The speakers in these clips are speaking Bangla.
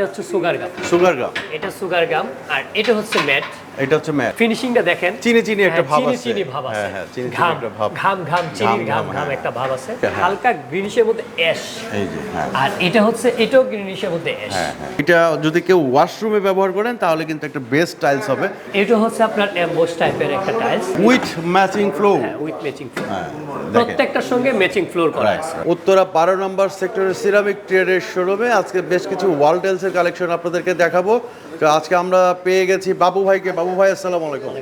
এটা হচ্ছে সুগার গাম। সুগার গাম। এটা সুগার গাম আর এটা হচ্ছে ম্যাট। এটা হচ্ছে ম্যাট। ফিনিশিংটা দেখেন। চিনি চিনি একটা হ্যাঁ, ভাব আছে। চিনি ভাব আছে। হ্যাঁ, হ্যাঁ, চিনি চিনি একটা ভাব। ঘাম ঘাম চিনির ঘাম, ঘাম হ্যাঁ। একটা ভাব আছে। হ্যাঁ। হালকা গ্রিনিশের মধ্যে অ্যাশ এই যে হ্যাঁ। আর এটা হচ্ছে এটাও গ্রিনিশের মধ্যে অ্যাশ হ্যাঁ হ্যাঁ। এটা যদি কেউ ওয়াশরুমে ব্যবহার করেন তাহলে কিন্তু একটা বেস্ট টাইলস হবে। এটা হচ্ছে আপনার এমবোস টাইপের একটা tiles with matching flow with matching হ্যাঁ প্রত্যেকটার সঙ্গে ম্যাচিং ফ্লোর করা আছে। উত্তরা বারো নম্বর সেক্টরের সিরামিক ট্রেডের শোরুমে আজকে বেশ কিছু ওয়াল টাইলসের কালেকশন আপনাদেরকে দেখাবো। তো আজকে আমরা পেয়ে গেছি বাবু ভাইকে। বাবু ভাই আসসালামু আলাইকুম।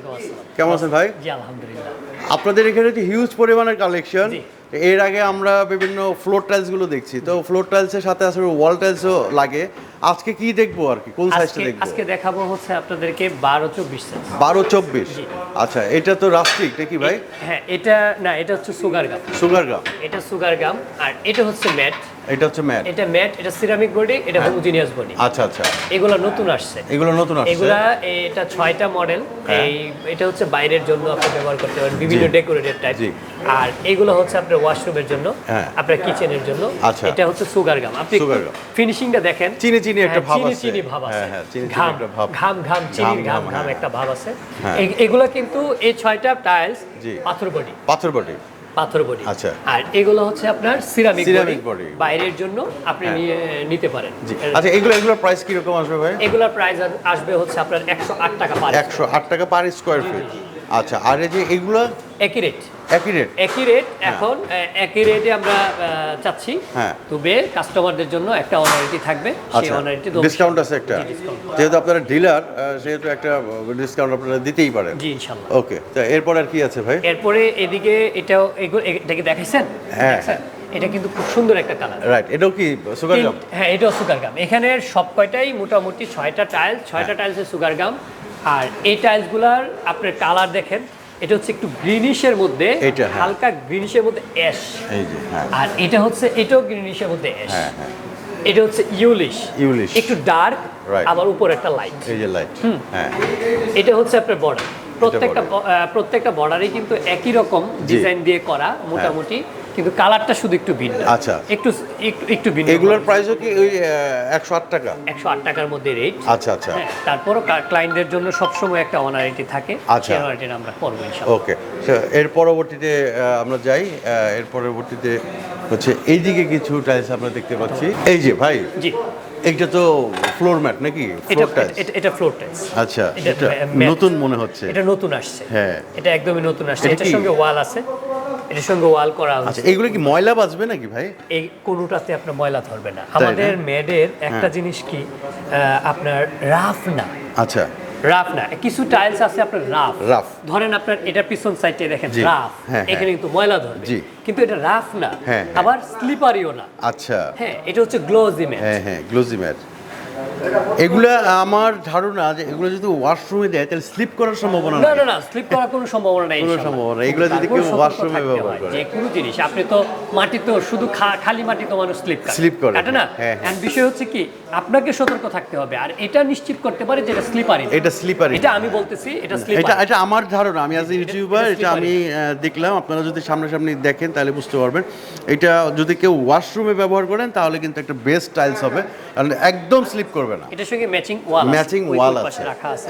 কেমন আছেন ভাই? জি আলহামদুলিল্লাহ। আপনাদের এখানে যে হিউজ পরিমাণের কালেকশন। এর আগে আমরা বিভিন্ন ফ্লোর টাইলসগুলো দেখছি। তো ফ্লোর টাইলসের সাথে আসলে ওয়াল টাইলসও লাগে। আজকে কি দেখব আর কি? কোন সাইজটা দেখব? আজকে দেখাবো হচ্ছে আপনাদেরকে বারো চব্বিশ সাইজ বারো চব্বিশ। আচ্ছা এটা তো রাস্টিক নাকি ভাই? হ্যাঁ এটা না এটা হচ্ছে সুগার গাম সুগার গাম এটা সুগার গাম আর এটা হচ্ছে ম্যাট এটা হচ্ছে ম্যাট। এটা ম্যাট এটা সিরামিক বডি এটা হোমোজিনিয়াস বডি। আচ্ছা আচ্ছা। এগুলো নতুন আসছে। এগুলো নতুন আসছে। এগুলা এটা ছয়টা মডেল। হ্যাঁ। এই এটা হচ্ছে বাইরের জন্য আপনি ব্যবহার করতে পারেন বিভিন্ন ডেকোরেটেড টাইপ আর এগুলো হচ্ছে আপনার ওয়াশরুমের জন্য হ্যাঁ। আপনার কিচেনের জন্য। আচ্ছা। এটা হচ্ছে সুগার গাম আপনি। ফিনিশিংটা দেখেন। চিনি চিনি একটা হ্যাঁ, ভাব চিনি আছে। চিনি ভাব আছে। হ্যাঁ, হ্যাঁ, চিনি চিনি ঘাম ঘাম ঘাম চিনির ঘাম, ঘাম হ্যাঁ। একটা ভাব আছে। হ্যাঁ। এগুলো কিন্তু এই ছয়টা টাইলস। পাথর বডি। পাথর বটি পাথর বডি। আচ্ছা। আর এগুলো হচ্ছে আপনার সিরামিক সিরামিক বডি বাইরের জন্য আপনি হ্যাঁ। নিয়ে নিতে পারেন। আচ্ছা এগুলো এগুলো প্রাইস কি রকম আসবে ভাই? এগুলোর প্রাইস আসবে হচ্ছে আপনার একশো আট টাকা পার একশো আট টাকা পার স্কয়ার ফিট আচ্ছা আর এই যে এগুলো একই রেট একই রেট একই রেট এখন আহ, একই রেটে আমরা চাচ্ছি। হ্যাঁ। তবে কাস্টমারদের জন্য একটা অনারিটি থাকবে। সেই আচ্ছা অনারিটি ডিসকাউন্ট আছে একটা। যেহেতু আপনারা ডিলার সেহেতু একটা ডিসকাউন্ট আপনারা দিতেই পারেন। জি ইনশাল্লাহ। ওকে তো এরপর আর কি আছে ভাই? এরপরে এদিকে এটাও এটাকে দেখাইছেন? হ্যাঁ, দেখছেন? এটা কিন্তু খুব সুন্দর একটা কালার রাইট এটাও কি সুগার গাম হ্যাঁ এটাও সুগার গাম এখানে সব কয়টাই মোটামুটি ছয়টা টাইলস ছয়টা হ্যাঁ। টাইলসের সুগার গাম আর এই টাইলসগুলার আপনার কালার দেখেন এটা হচ্ছে একটু গ্রিনিশের মধ্যে হ্যাঁ। হালকা গ্রিনিশের মধ্যে অ্যাশ এই যে হ্যাঁ। আর এটা হচ্ছে এটাও গ্রিনিশের মধ্যে অ্যাশ হ্যাঁ হ্যাঁ। এটা হচ্ছে ইউলিশ Yellowish। একটু ডার্ক আবার উপর একটা লাইট এই যে লাইট হ্যাঁ। এটা হচ্ছে আপনার বর্ডার প্রত্যেকটা প্রত্যেকটা বর্ডারই কিন্তু একই রকম ডিজাইন দিয়ে করা মোটামুটি। কিন্তু কালারটা শুধু একটু ভিন্ন। আচ্ছা। একটু একটু একটু ভিন্ন এগুলোর প্রাইসও কি ওই একশো আট টাকা? একশো আট টাকার মধ্যে রেট আচ্ছা আচ্ছা। হ্যাঁ তারপরও ক্লায়েন্টদের জন্য সবসময় একটা অনারিটি থাকে। আচ্ছা। সেই অনারিটি আমরা করব ওকে এর পরবর্তীতে আমরা যাই। এর পরবর্তীতে হচ্ছে এইদিকে কিছু টাইলস আমরা দেখতে পাচ্ছি। এই যে ভাই জি। এইটা তো ফ্লোর ম্যাট নাকি? এটা ফ্লোর টাইলস এটা- এটা ফ্লোর টাইলস আচ্ছা এটা এটা নতুন মনে হচ্ছে। এটা নতুন আসছে। হ্যাঁ। এটা একদমই নতুন আসছে। এটা এটার সঙ্গে ওয়াল আছে। এটার সঙ্গে ওয়াল করা আচ্ছা এইগুলো কি ময়লা বাজবে নাকি ভাই? এই কোনোটাতে আপনার ময়লা ধরবে না? আমাদের মেডের একটা হ্যাঁ। জিনিস কি আপনার রাফ না। আচ্ছা। রাফ না। কিছু টাইলস আছে আপনার রাফ। Rough। ধরেন আপনার এটা পিছন সাইডে দেখেন রাফ। হ্যাঁ, এখানে হ্যাঁ। কিন্তু ময়লা ধরবে। কিন্তু এটা রাফ না। আবার স্লিপারিও না। আচ্ছা। হ্যাঁ এটা হচ্ছে গ্লোজি ম্যাট হ্যাঁ হ্যাঁ গ্লোজি ম্যাট এগুলা আমার ধারণা যে এগুলো যদি ওয়াশরুমে দেয় তাহলে স্লিপ করার সম্ভাবনা না না না স্লিপ করার কোনো সম্ভাবনা নেই কোনো সম্ভাবনা এগুলো যদি কেউ সতর্ক ব্যবহার করে। যে কোনো জিনিস। আপনি তো মাটি তো শুধু খালি মাটি তো মানুষ স্লিপ Slip করে, কাটে না? হ্যাঁ, হ্যাঁ। বিষয় হচ্ছে কি আপনাকে সতর্ক থাকতে হবে। আর এটা নিশ্চিত করতে পারে যে এটা স্লিপারি এটা স্লিপারি এটা আমি বলতেছি এটা এটা স্লিপারি এটা এটা আমার ধারণা। আমি আজ ইউটিউবার এটা এটা আমি দেখলাম। আপনারা যদি সামনাসামনি দেখেন তাহলে বুঝতে পারবেন। এটা যদি কেউ ওয়াশরুমে ব্যবহার করেন তাহলে কিন্তু একটা বেস্ট টাইলস হবে। কারণ একদম স্লিপ করবে না। এটার সঙ্গে ম্যাচিং ওয়াল ম্যাচিং ওয়াল আছে।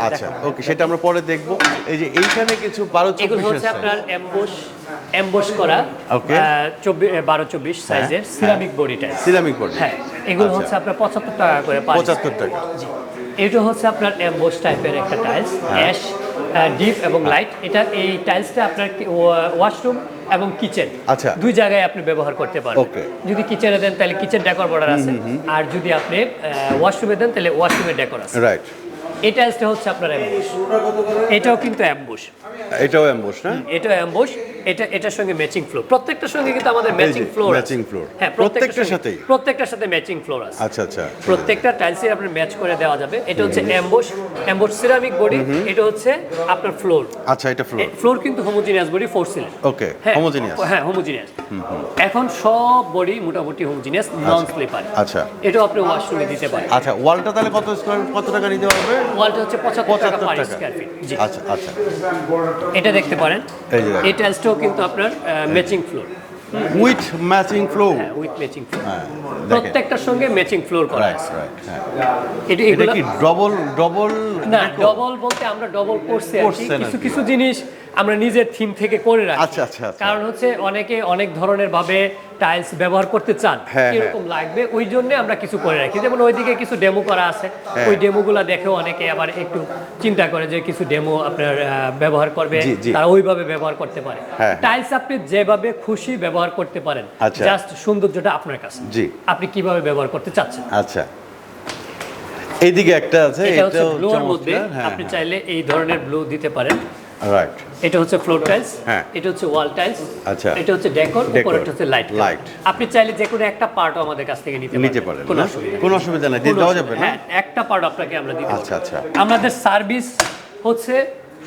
আচ্ছা ওকে সেটা আমরা পরে দেখব। এই যে এইখানে কিছু বারো এগুলো চব্বিশ হচ্ছে আপনার এমবোস এমবোস করা Okay. চব্বিশ বারো চব্বিশ সাইজের ceramic body type ceramic board হ্যাঁ এগুলো। হচ্ছে আপনার পঁচাত্তর টাকা করে পার পঁচাত্তর টাকা। জি। এটা হচ্ছে আপনার এমবোস টাইপের একটা টাইলস। অ্যাশ ডিপ এবং লাইট এটা এই টাইলসটা আপনার ওয়াশরুম এবং কিচেন আচ্ছা। দুই জায়গায় আপনি ব্যবহার করতে পারেন. যদি কিচেনে দেন তাহলে কিচেন ডেকর বর্ডার আছে। আর যদি আপনি ওয়াশরুমে দেন তাহলে ওয়াশরুমের ডেকর আছে। রাইট এটা টাইলসটা হচ্ছে আপনার অ্যাম্বুশ এটাও কিন্তু অ্যাম্বুশ এটাও অ্যাম্বুশ না? এটাও অ্যাম্বুশ এটা এটার সঙ্গে ম্যাচিং ফ্লোর প্রত্যেকটার সঙ্গে কিন্তু আমাদের ম্যাচিং ফ্লোর matching floor। হ্যাঁ প্রত্যেকটার? সাথেই? প্রত্যেকটার সাথে ম্যাচিং ফ্লোর আছে। আচ্ছা আচ্ছা প্রত্যেকটা টাইলসে আপনার ম্যাচ করে দেওয়া যাবে। এটা হচ্ছে অ্যাম্বুশ অ্যাম্বুশ সিরামিক বডি এটা হচ্ছে আপনার ফ্লোর আচ্ছা এটা ফ্লোর ফ্লোর কিন্তু হোমোজিনিয়াস বডি ফোর সিলের ওকে হ্যাঁ হোমোজিনিয়াস হ্যাঁ হোমোজিনিয়াস এখন সব বডি মোটামুটি হোমোজিনিয়াস নন স্লিপার আচ্ছা। এটাও আপনি ওয়াশরুমে দিতে পারেন। আচ্ছা ওয়ালটা তাহলে কত স্কোয়ার কত টাকা নিতে পারবে ওয়ালটা হচ্ছে পঁচাত্তর টাকা পার স্কোয়ার ফিট জি। আচ্ছা আচ্ছা। এটা দেখতে পারেন। এই যে টাইলসটাও কিন্তু আপনার matching floor with matching floor হ্যাঁ উইথ ম্যাচিং ফ্লোর প্রত্যেকটার সঙ্গে ম্যাচিং ফ্লোর করা। আছে রাইট হ্যাঁ। এটা কি ডবল ডবল না ডবল বলতে আমরা ডবল করছি কিছু কিছু জিনিস আমরা নিজের থিম থেকে করে রাখি আচ্ছা, আচ্ছা, আচ্ছা। কারণ হচ্ছে অনেকে অনেক ধরনের ভাবে টাইলস ব্যবহার করতে চান হ্যাঁ, কীরকম লাগবে ওই জন্য আমরা কিছু করে রাখি যেমন ওইদিকে কিছু ডেমো করা আছে হ্যাঁ। ওই ডেমোগুলো দেখেও অনেকে আবার একটু চিন্তা করে যে কিছু ডেমো আপনার ব্যবহার করবে। তারা ওইভাবে ব্যবহার করতে পারে হ্যাঁ। টাইলস আপনি যেভাবে খুশি ব্যবহার করতে পারেন আচ্ছা। জাস্ট সৌন্দর্যটা আপনার কাছে আপনি কীভাবে ব্যবহার করতে চাচ্ছেন আচ্ছা এইদিকে একটা আছে এটা হচ্ছে এটাও ব্লুর মধ্যে হ্যাঁ আপনি চাইলে এই ধরনের ব্লু দিতে পারেন রাইট এটা হচ্ছে ফ্লোর টাইলস হ্যাঁ। এটা হচ্ছে ওয়াল টাইলস আচ্ছা। এটা হচ্ছে ডেকোর Decor, উপরে হচ্ছে লাইট light। আপনি চাইলে যে কোনো একটা পার্টও আমাদের কাছ থেকে নিতে নিতে পারেন কোনো অসুবিধা কোনো অসুবিধা নাই দিয়ে দেওয়া যাবে না হ্যাঁ একটা পার্ট আপনাকে আমরা দিতে আচ্ছা। আচ্ছা। আমাদের সার্ভিস হচ্ছে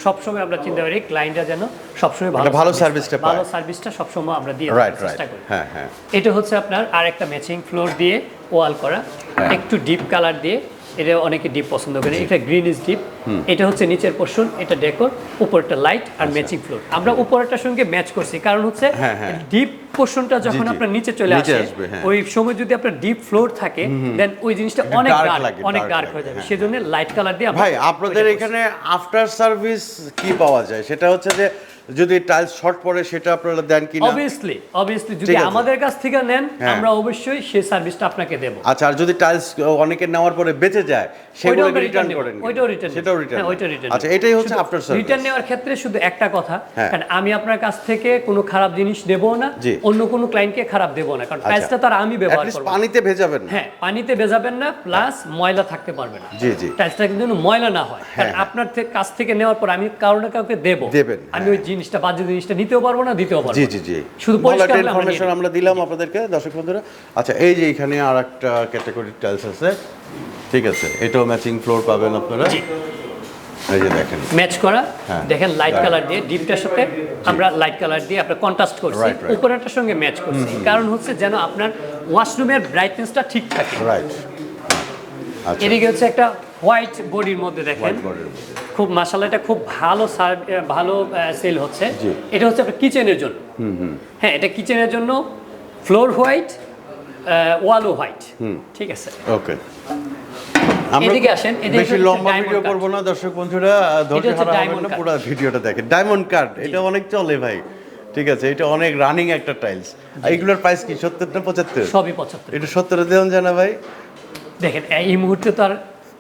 সবসময় আমরা চিন্তা করি ক্লায়েন্টরা যেন সবসময় ভালো ভালো সার্ভিসটা। ভালো সার্ভিসটা সবসময় আমরা দিয়ে চেষ্টা করি হ্যাঁ হ্যাঁ এটা হচ্ছে আপনার আরেকটা ম্যাচিং ফ্লোর দিয়ে ওয়াল করা হ্যাঁ। একটু ডিপ কালার দিয়ে এটা অনেকে ডিপ পছন্দ করে এটা গ্রিন ইজ ডিপ এটা হচ্ছে নিচের পোর্শন এটা ডেকোর উপরটা লাইট আর ম্যাচিং ফ্লোর আমরা উপরটার সঙ্গে ম্যাচ করছি। কারণ হচ্ছে আচ্ছা। হ্যাঁ, হ্যাঁ। ডিপ পোর্শনটা যখন আপনার নিচে চলে আসে হ্যাঁ। ওই সময় যদি আপনার ডিপ ফ্লোর থাকে দেন ওই জিনিসটা অনেক ডার্ক অনেক ডার্ক হয়ে যাবে। হ্যাঁ। সেজন্য লাইট কালার দিয়ে ভাই আপনাদের এখানে আফটার সার্ভিস কি পাওয়া যায়? সেটা হচ্ছে যে যদি টাইলস শর্ট পড়ে সেটা আপনারা দেন কিনা? অবভিয়াসলি অবভিয়াসলি যদি আমাদের কাছ থেকে নেন হ্যাঁ। আমরা অবশ্যই সেই সার্ভিসটা আপনাকে দেব। আচ্ছা আর যদি টাইলস অনেকে নেওয়ার পরে বেঁচে যায় সেগুলো রিটার্ন করেন ওইটাও রিটার্ন সেটাও রিটার্ন হ্যাঁ ওইটা রিটার্ন আচ্ছা এটাই হচ্ছে আফটার সার্ভিস রিটার্ন নেওয়ার ক্ষেত্রে শুধু একটা কথা হ্যাঁ। কারণ আমি আপনার কাছ থেকে কোনো খারাপ জিনিস দেবো না অন্য কোনো ক্লায়েন্টকে খারাপ দেবো না কারণ টাইলসটা তার আমি ব্যবহার করব পানিতে ভেজাবেন না। হ্যাঁ পানিতে ভেজাবেন না প্লাস ময়লা থাকতে পারবে না। জি, জি। টাইলসটা কিন্তু ময়লা না হয়। কারণ হ্যাঁ। আপনার কাছ থেকে নেওয়ার পর আমি কারও না কাউকে দেবো। দেবেন, আমি। ওই জিনিসটা বাজে জিনিসটা নিতেও পারব না দিতেও পারব জি জি জি। শুধু পরিষ্কার ইনফরমেশন আমরা দিলাম আপনাদেরকে দর্শক বন্ধুরা। আচ্ছা এই যে এখানে আর একটা ক্যাটাগরি টাইলস আছে ঠিক আছে এটাও ম্যাচিং ফ্লোর পাবেন আপনারা। এই যে দেখেন। ম্যাচ করা হ্যাঁ। দেখেন লাইট কালার দিয়ে ডিপটার সাথে আমরা লাইট কালার দিয়ে আমরা কন্ট্রাস্ট করছি. উপরেরটার সঙ্গে ম্যাচ করছি। কারণ হচ্ছে যেন আপনার ওয়াশরুমের ব্রাইটনেসটা ঠিক থাকে। রাইট আচ্ছা এদিকে হচ্ছে একটা হোয়াইট বডির মধ্যে দেখেন। হোয়াইট বর্ডারের মধ্যে। খুব মাসালা এটা খুব ভালো ভালো সেল হচ্ছে। এটা হচ্ছে আপনার কিচেনের জন্য। হ্যাঁ এটা কিচেনের জন্য ফ্লোর হোয়াইট ওয়ালও হোয়াইট ঠিক আছে। ওকে এদিকে আসেন, এদিকে বেশি লম্বা ভিডিও। করব না দর্শক বন্ধুরা ধৈর্য না পুরো ভিডিওটা দেখেন। ডায়মন্ড কার্ড এটা অনেক চলে ভাই। ঠিক আছে এটা অনেক রানিং একটা টাইলস এইগুলোর প্রাইস কি সত্তর না পঁচাত্তর? সবই পঁচাত্তর। এটা সত্তরে দেওয়া যায় না ভাই। দেখেন এই মুহূর্তে তো আর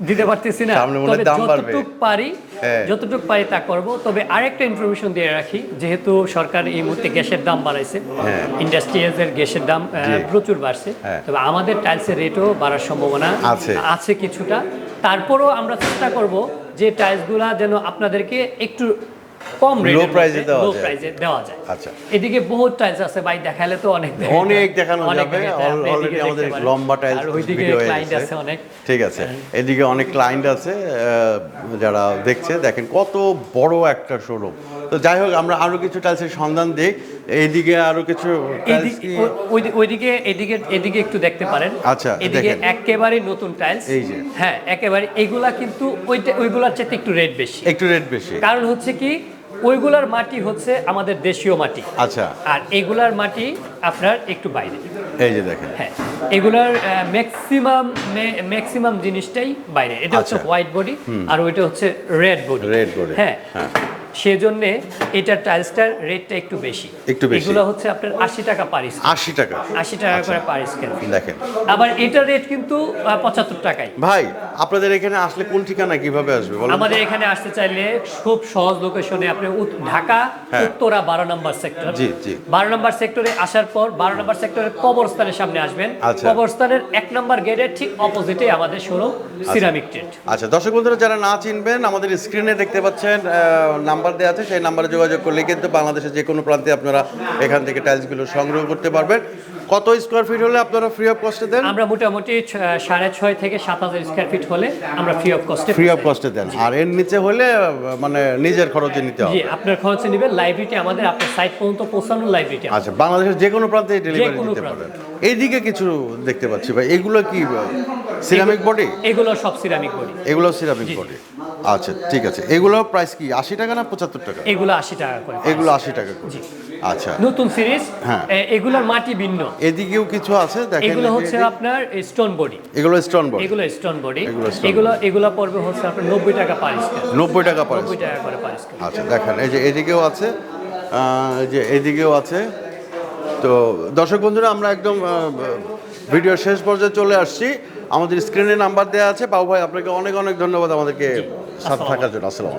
দিতে পারতেছি না। তবে যতটুক পারি হ্যাঁ। যতটুক পারি তা করব। তবে আরেকটা ইনফরমেশন দিয়ে রাখি যেহেতু সরকার এই মুহূর্তে গ্যাসের দাম বাড়াইছে ইন্ডাস্ট্রিয়ালদের ইন্ডাস্ট্রিয়ালসের গ্যাসের দাম প্রচুর বাড়ছে। হ্যাঁ। তবে আমাদের টাইলসের রেটও বাড়ার সম্ভাবনা আছে। আছে কিছুটা। তারপরও আমরা চেষ্টা করব যে টাইলসগুলা যেন আপনাদেরকে একটু কম এ দেওয়া লো। প্রাইসে দেওয়া যায়। আচ্ছা। এদিকে বহুত টাইলস আছে ভাই দেখালে তো অনেক অনেক দেখানো যাবে। অলরেডি আমাদের লম্বা টাইলস ওইদিকে ভিডিও ক্লায়েন্ট আছে অনেক। ঠিক আছে। এদিকে অনেক ক্লায়েন্ট আছে যারা দেখছে দেখেন কত বড় একটা শোরুম তো যাই হোক আমরা আরও কিছু টাইলসের সন্ধান দিই। এইদিকে আরও কিছু ওইদিকে এদিকে এদিকে একটু দেখতে পারেন। আচ্ছা, এদিকে একেবারে নতুন টাইলস এই যে। হ্যাঁ একেবারে এগুলা কিন্তু ওইটা ওইগুলার চেয়ে একটু রেট বেশি। একটু রেট বেশি। কারণ হচ্ছে কি ওইগুলার মাটি হচ্ছে আমাদের দেশীয় মাটি। আচ্ছা। আর এগুলার মাটি আপনার একটু বাইরে। এই যে দেখেন। হ্যাঁ এগুলার ম্যাক্সিমাম ম্যাক্সিমাম জিনিসটাই বাইরে। এটা হচ্ছে আচ্ছা। হোয়াইট বডি আর ওইটা হচ্ছে রেড বডি রেড body, হ্যাঁ। হ্যাঁ। সেজন্য এটার টাইলসটার রেটটা একটু বেশি। একটু বেশি। এগুলো হচ্ছে আপনার আশি টাকা পার স্কয়ার আশি টাকা। আশি টাকা আচ্ছা। করে পার স্কয়ার ফিট দেখেন। আবার এটার রেট কিন্তু পঁচাত্তর টাকাই ভাই আপনাদের এখানে আসলে কোন ঠিকানা কীভাবে আসবে বলেন আমাদের এখানে আসতে চাইলে খুব সহজ লোকেশনে আপনি ঢাকা হ্যাঁ। উত্তরা বারো নম্বর সেক্টর জি, জি। বারো নম্বর সেক্টরে আসার পর বারো নম্বর সেক্টরের কবরস্থানের সামনে আসবেন। আচ্ছা। কবরস্থানের এক নম্বর গেটের ঠিক অপোজিটে আমাদের শোরুম সিরামিক ট্রেড আচ্ছা দর্শক বন্ধুরা যারা না চিনবেন আমাদের স্ক্রিনে দেখতে পাচ্ছেন নাম্বার দেওয়া আছে সেই নাম্বারে যোগাযোগ করলে কিন্তু বাংলাদেশের যে কোনো প্রান্তে আপনারা এখান থেকে টাইলসগুলো সংগ্রহ করতে পারবেন। কত স্কোয়ার ফিট হলে আপনারা ফ্রি অফ কস্টে দেন? আমরা মোটামুটি সাড়ে ছয় থেকে সাত হাজার স্কোয়ার ফিট হলে আমরা ফ্রি অফ কস্টে ফ্রি অফ কস্টে দেন। আর এর নিচে হলে মানে নিজের খরচে নিতে হবে। আপনার খরচে নেবেন লাইব্রেরিটি আমাদের আপনার সাইট পর্যন্ত পৌঁছানোর লাইব্রেরিটি আচ্ছা বাংলাদেশের যে কোনো প্রান্তে ডেলিভারি দিতে। পারেন। এইদিকে কিছু দেখতে পাচ্ছি ভাই এগুলো কি সিরামিক বডি এগুলো সব সিরামিক বডি এগুলো সিরামিক বডি আচ্ছা ঠিক আছে। এগুলো প্রাইস কি আশি টাকা না পঁচাত্তর টাকা? এগুলো আশি টাকা করে এগুলো আশি টাকা করে। জি। আচ্ছা। নতুন সিরিজ হ্যাঁ। এগুলোর মাটি ভিন্ন। এদিকেও কিছু আছে? দেখেন এগুলো হচ্ছে আপনার স্টোন বডি এগুলো স্টোন বডি এগুলো স্টোন বডি এগুলো এগুলো পড়বে হচ্ছে আপনার নব্বই টাকা পার স্কোয়ার নব্বই টাকা পড়ে নব্বই টাকা করে পার স্কোয়ার আচ্ছা দেখেন এই যে এদিকেও আছে এই যে এদিকেও আছে। তো দর্শক বন্ধুরা আমরা একদম আহ, ভিডিওর শেষ পর্যায়ে চলে আসছি। আমাদের স্ক্রিনে নাম্বার দেওয়া আছে। বাবু ভাই আপনাকে অনেক অনেক ধন্যবাদ আমাদেরকে সাথে থাকার জন্য। আসসালাম